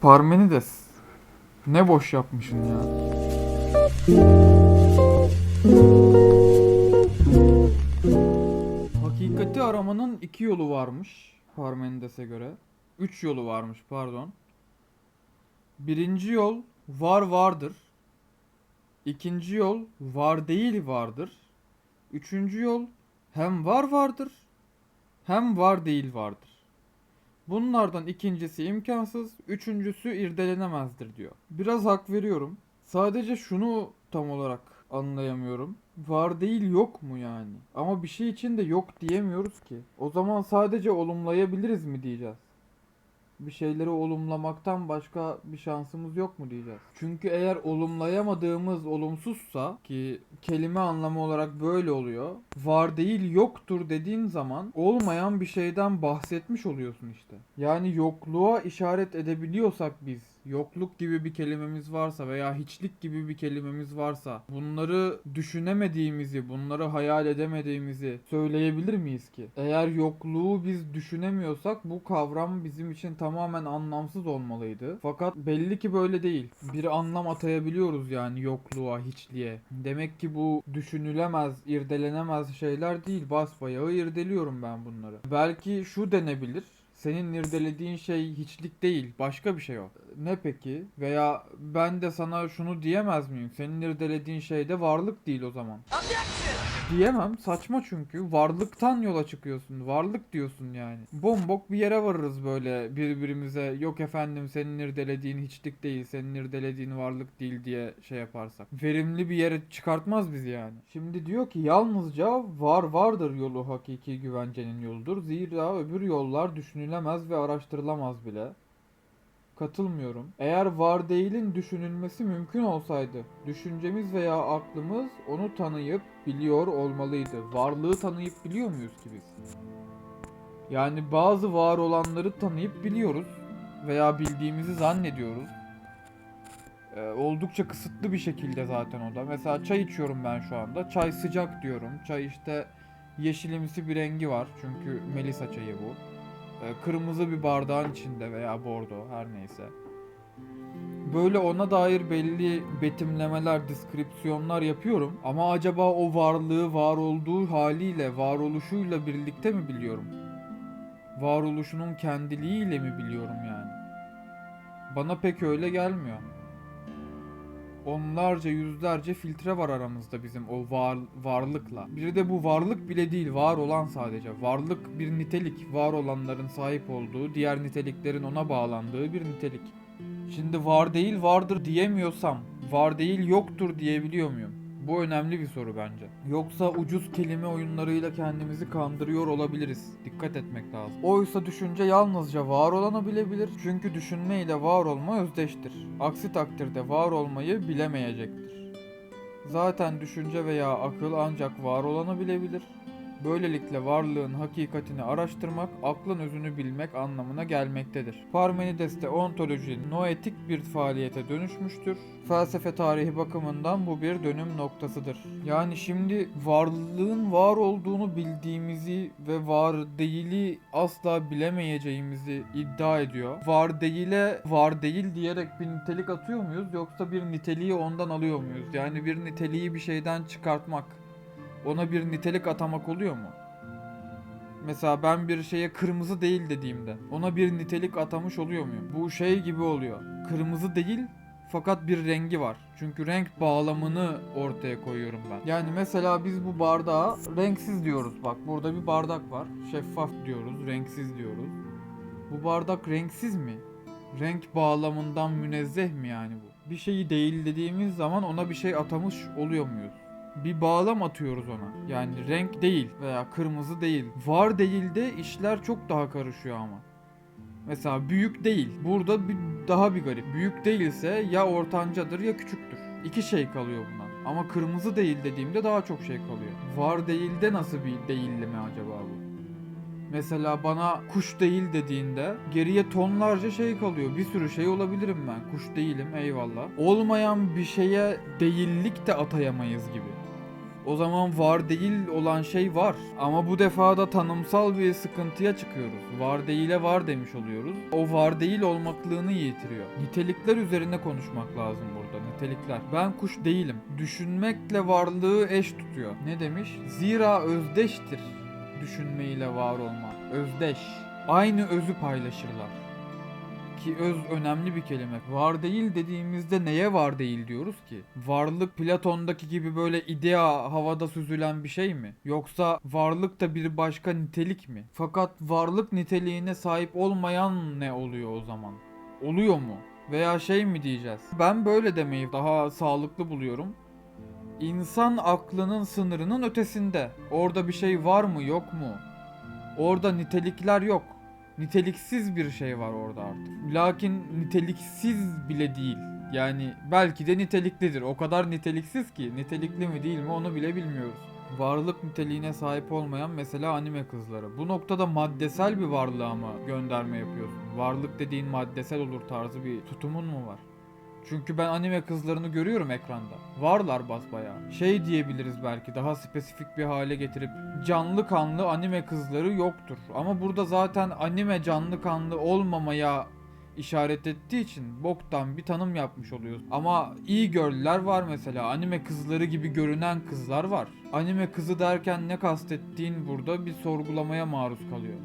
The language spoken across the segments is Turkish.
Parmenides. Ne boş yapmışsın ya. Hakikati aramanın iki yolu varmış Parmenides'e göre. Üç yolu varmış pardon. Birinci yol var vardır. İkinci yol var değil vardır. Üçüncü yol hem var vardır hem var değil vardır. Bunlardan ikincisi imkansız, üçüncüsü irdelenemezdir diyor. Biraz hak veriyorum. Sadece şunu tam olarak anlayamıyorum. Var değil yok mu yani? Ama bir şey için de yok diyemiyoruz ki. O zaman sadece olumlayabiliriz mi diyeceğiz? Bir şeyleri olumlamaktan başka bir şansımız yok mu diyeceğiz. Çünkü eğer olumlayamadığımız olumsuzsa ki kelime anlamı olarak böyle oluyor. Var değil yoktur dediğin zaman olmayan bir şeyden bahsetmiş oluyorsun işte. Yani yokluğa işaret edebiliyorsak biz yokluk gibi bir kelimemiz varsa veya hiçlik gibi bir kelimemiz varsa bunları düşünemediğimizi, bunları hayal edemediğimizi söyleyebilir miyiz ki? Eğer yokluğu biz düşünemiyorsak bu kavram bizim için tamamen anlamsız olmalıydı. Fakat belli ki böyle değil. Bir anlam atayabiliyoruz yani yokluğa, hiçliğe. Demek ki bu düşünülemez, irdelenemez şeyler değil. Basbayağı irdeliyorum ben bunları. Belki şu denebilir. Senin irdelediğin şey hiçlik değil, başka bir şey o. Ne peki? Veya ben de sana şunu diyemez miyim? Senin irdelediğin şey de varlık değil o zaman. Diyemem. Saçma çünkü. Varlıktan yola çıkıyorsun. Varlık diyorsun yani. Bombok bir yere varırız böyle birbirimize. Yok efendim senin irdelediğin hiçlik değil. Senin irdelediğin varlık değil diye şey yaparsak. Verimli bir yere çıkartmaz bizi yani. Şimdi diyor ki yalnızca var vardır yolu hakiki güvencenin yoludur. Zira öbür yollar düşünülemez ve araştırılamaz bile. Katılmıyorum. Eğer var değilin düşünülmesi mümkün olsaydı, düşüncemiz veya aklımız onu tanıyıp biliyor olmalıydı. Varlığı tanıyıp biliyor muyuz ki biz? Yani bazı var olanları tanıyıp biliyoruz veya bildiğimizi zannediyoruz. Ee, oldukça kısıtlı bir şekilde zaten o da. Mesela çay içiyorum ben şu anda. Çay sıcak diyorum. Çay işte yeşilimsi bir rengi var. Çünkü Melisa çayı bu. Ee, kırmızı bir bardağın içinde veya bordo her neyse. Böyle ona dair belli betimlemeler, deskripsiyonlar yapıyorum. Ama acaba o varlığı var olduğu haliyle, varoluşuyla birlikte mi biliyorum? Varoluşunun kendiliğiyle mi biliyorum yani? Bana pek öyle gelmiyor. Onlarca, yüzlerce filtre var aramızda bizim o var, varlıkla. Biri de bu varlık bile değil, var olan sadece. Varlık bir nitelik, var olanların sahip olduğu, diğer niteliklerin ona bağlandığı bir nitelik. Şimdi var değil vardır diyemiyorsam, var değil yoktur diyebiliyor muyum? Bu önemli bir soru bence. Yoksa ucuz kelime oyunlarıyla kendimizi kandırıyor olabiliriz. Dikkat etmek lazım. Oysa düşünce yalnızca var olanı bilebilir. Çünkü düşünme ile var olma özdeştir. Aksi takdirde var olmayı bilemeyecektir. Zaten düşünce veya akıl ancak var olanı bilebilir. Böylelikle varlığın hakikatini araştırmak, aklın özünü bilmek anlamına gelmektedir. Parmenides'te ontoloji noetik bir faaliyete dönüşmüştür. Felsefe tarihi bakımından bu bir dönüm noktasıdır. Yani şimdi varlığın var olduğunu bildiğimizi ve var değili asla bilemeyeceğimizi iddia ediyor. Var değile var değil diyerek bir nitelik atıyor muyuz yoksa bir niteliği ondan alıyor muyuz? Yani bir niteliği bir şeyden çıkartmak ona bir nitelik atamak oluyor mu? Mesela ben bir şeye kırmızı değil dediğimde ona bir nitelik atamış oluyor muyum? Bu şey gibi oluyor. Kırmızı değil fakat bir rengi var. Çünkü renk bağlamını ortaya koyuyorum ben. Yani mesela biz bu bardağa renksiz diyoruz. Bak burada bir bardak var. Şeffaf diyoruz, renksiz diyoruz. Bu bardak renksiz mi? Renk bağlamından münezzeh mi yani bu? Bir şeyi değil dediğimiz zaman ona bir şey atamış oluyor muyuz? Bir bağlam atıyoruz ona. Yani renk değil veya kırmızı değil. Var değil de işler çok daha karışıyor ama. Mesela büyük değil. Burada bir daha bir garip. Büyük değilse ya ortancadır ya küçüktür. İki şey kalıyor bundan. Ama kırmızı değil dediğimde daha çok şey kalıyor. Var değilde nasıl bir değilleme acaba bu? Mesela bana kuş değil dediğinde geriye tonlarca şey kalıyor. Bir sürü şey olabilirim ben. Kuş değilim eyvallah. Olmayan bir şeye değillik de atayamayız gibi. O zaman var değil olan şey var. Ama bu defa da tanımsal bir sıkıntıya çıkıyoruz. Var değile var demiş oluyoruz. O var değil olmaklığını yitiriyor. Nitelikler üzerine konuşmak lazım burada. Nitelikler. Ben kuş değilim. Düşünmekle varlığı eş tutuyor. Ne demiş? Zira özdeştir düşünmeyle var olma. Özdeş. Aynı özü paylaşırlar ki öz önemli bir kelime. Var değil dediğimizde neye var değil diyoruz ki? Varlık Platon'daki gibi böyle idea havada süzülen bir şey mi? Yoksa varlık da bir başka nitelik mi? Fakat varlık niteliğine sahip olmayan ne oluyor o zaman? Oluyor mu? Veya şey mi diyeceğiz? Ben böyle demeyi daha sağlıklı buluyorum. İnsan aklının sınırının ötesinde. Orada bir şey var mı yok mu? Orada nitelikler yok. Niteliksiz bir şey var orada artık. Lakin niteliksiz bile değil. Yani belki de niteliklidir. O kadar niteliksiz ki nitelikli mi değil mi onu bile bilmiyoruz. Varlık niteliğine sahip olmayan mesela anime kızları. Bu noktada maddesel bir varlığa mı gönderme yapıyorsun? Varlık dediğin maddesel olur tarzı bir tutumun mu var? Çünkü ben anime kızlarını görüyorum ekranda. Varlar basbayağı. Şey diyebiliriz belki daha spesifik bir hale getirip canlı kanlı anime kızları yoktur. Ama burada zaten anime canlı kanlı olmamaya işaret ettiği için boktan bir tanım yapmış oluyoruz. Ama iyi girl'ler var mesela. Anime kızları gibi görünen kızlar var. Anime kızı derken ne kastettiğin burada bir sorgulamaya maruz kalıyor.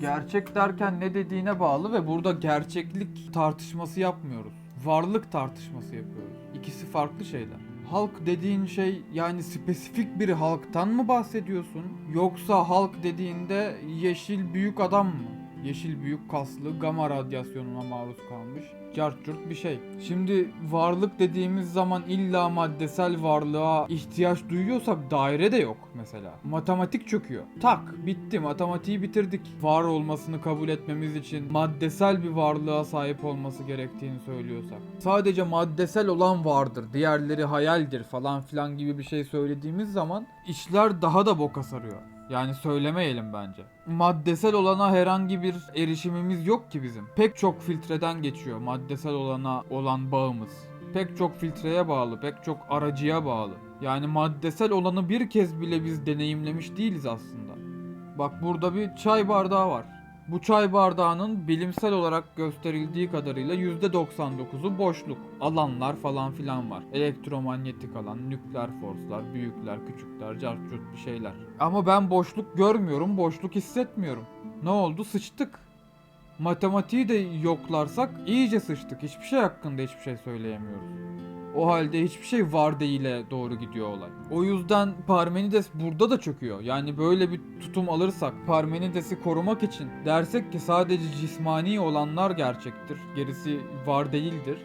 Gerçek derken ne dediğine bağlı ve burada gerçeklik tartışması yapmıyoruz. Varlık tartışması yapıyoruz. İkisi farklı şeyler. Halk dediğin şey yani spesifik bir halktan mı bahsediyorsun? Yoksa halk dediğinde yeşil büyük adam mı? Yeşil büyük kaslı gama radyasyonuna maruz kalmış cartçurt bir şey. Şimdi varlık dediğimiz zaman illa maddesel varlığa ihtiyaç duyuyorsak daire de yok mesela. Matematik çöküyor. Tak bitti matematiği bitirdik. Var olmasını kabul etmemiz için maddesel bir varlığa sahip olması gerektiğini söylüyorsak. Sadece maddesel olan vardır, diğerleri hayaldir falan filan gibi bir şey söylediğimiz zaman işler daha da boka sarıyor. Yani söylemeyelim bence. Maddesel olana herhangi bir erişimimiz yok ki bizim. Pek çok filtreden geçiyor maddesel olana olan bağımız. Pek çok filtreye bağlı, pek çok aracıya bağlı. Yani maddesel olanı bir kez bile biz deneyimlemiş değiliz aslında. Bak burada bir çay bardağı var. Bu çay bardağının bilimsel olarak gösterildiği kadarıyla %99'u boşluk. Alanlar falan filan var. Elektromanyetik alan, nükleer forslar, büyükler, küçükler, cartçurt bir şeyler. Ama ben boşluk görmüyorum, boşluk hissetmiyorum. Ne oldu? Sıçtık. Matematiği de yoklarsak iyice sıçtık. Hiçbir şey hakkında hiçbir şey söyleyemiyoruz. O halde hiçbir şey var değile doğru gidiyor olay. O yüzden Parmenides burada da çöküyor. Yani böyle bir tutum alırsak Parmenides'i korumak için dersek ki sadece cismani olanlar gerçektir. Gerisi var değildir.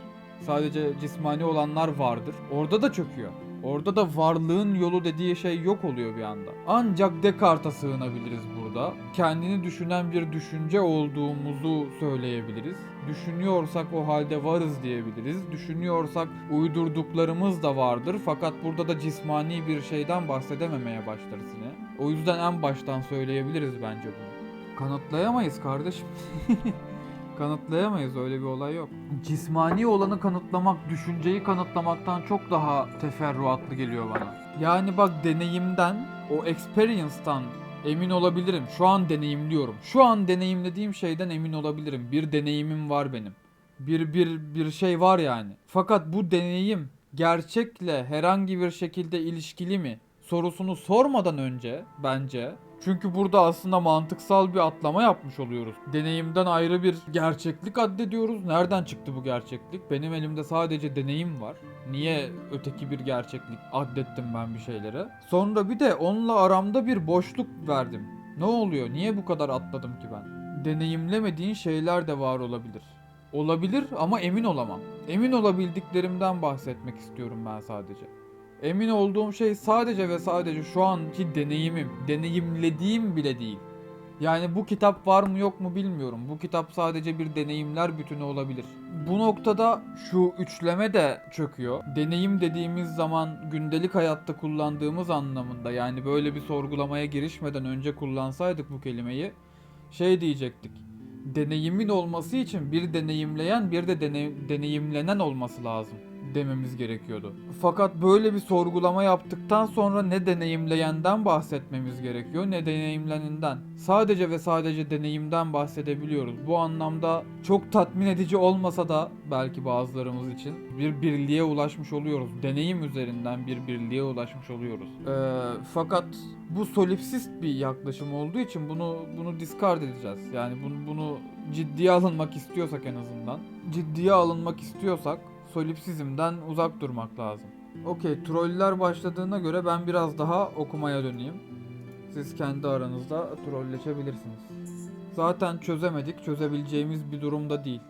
Sadece cismani olanlar vardır. Orada da çöküyor. Orada da varlığın yolu dediği şey yok oluyor bir anda. Ancak Descartes'a sığınabiliriz burada. Kendini düşünen bir düşünce olduğumuzu söyleyebiliriz. Düşünüyorsak o halde varız diyebiliriz. Düşünüyorsak uydurduklarımız da vardır. Fakat burada da cismani bir şeyden bahsedememeye başlarız yine. O yüzden en baştan söyleyebiliriz bence bunu. Kanıtlayamayız kardeşim. Kanıtlayamayız öyle bir olay yok. Cismani olanı kanıtlamak, düşünceyi kanıtlamaktan çok daha teferruatlı geliyor bana. Yani bak deneyimden, o experience'tan emin olabilirim. Şu an deneyimliyorum. Şu an deneyimlediğim şeyden emin olabilirim. Bir deneyimim var benim. Bir bir bir şey var yani. Fakat bu deneyim gerçekle herhangi bir şekilde ilişkili mi? Sorusunu sormadan önce bence çünkü burada aslında mantıksal bir atlama yapmış oluyoruz. Deneyimden ayrı bir gerçeklik addediyoruz. Nereden çıktı bu gerçeklik? Benim elimde sadece deneyim var. Niye öteki bir gerçeklik addettim ben bir şeylere? Sonra bir de onunla aramda bir boşluk verdim. Ne oluyor? Niye bu kadar atladım ki ben? Deneyimlemediğin şeyler de var olabilir. Olabilir ama emin olamam. Emin olabildiklerimden bahsetmek istiyorum ben sadece. Emin olduğum şey sadece ve sadece şu anki deneyimim. Deneyimlediğim bile değil. Yani bu kitap var mı yok mu bilmiyorum. Bu kitap sadece bir deneyimler bütünü olabilir. Bu noktada şu üçleme de çöküyor. Deneyim dediğimiz zaman gündelik hayatta kullandığımız anlamında yani böyle bir sorgulamaya girişmeden önce kullansaydık bu kelimeyi şey diyecektik. Deneyimin olması için bir deneyimleyen bir de dene- deneyimlenen olması lazım dememiz gerekiyordu. Fakat böyle bir sorgulama yaptıktan sonra ne deneyimleyenden bahsetmemiz gerekiyor ne deneyimlenenden. Sadece ve sadece deneyimden bahsedebiliyoruz. Bu anlamda çok tatmin edici olmasa da belki bazılarımız için bir birliğe ulaşmış oluyoruz. Deneyim üzerinden bir birliğe ulaşmış oluyoruz. Ee, fakat bu solipsist bir yaklaşım olduğu için bunu bunu discard edeceğiz. Yani bunu, bunu ciddiye alınmak istiyorsak en azından. Ciddiye alınmak istiyorsak solipsizmden uzak durmak lazım. Okey, troller başladığına göre ben biraz daha okumaya döneyim. Siz kendi aranızda trolleşebilirsiniz. Zaten çözemedik, çözebileceğimiz bir durumda değil.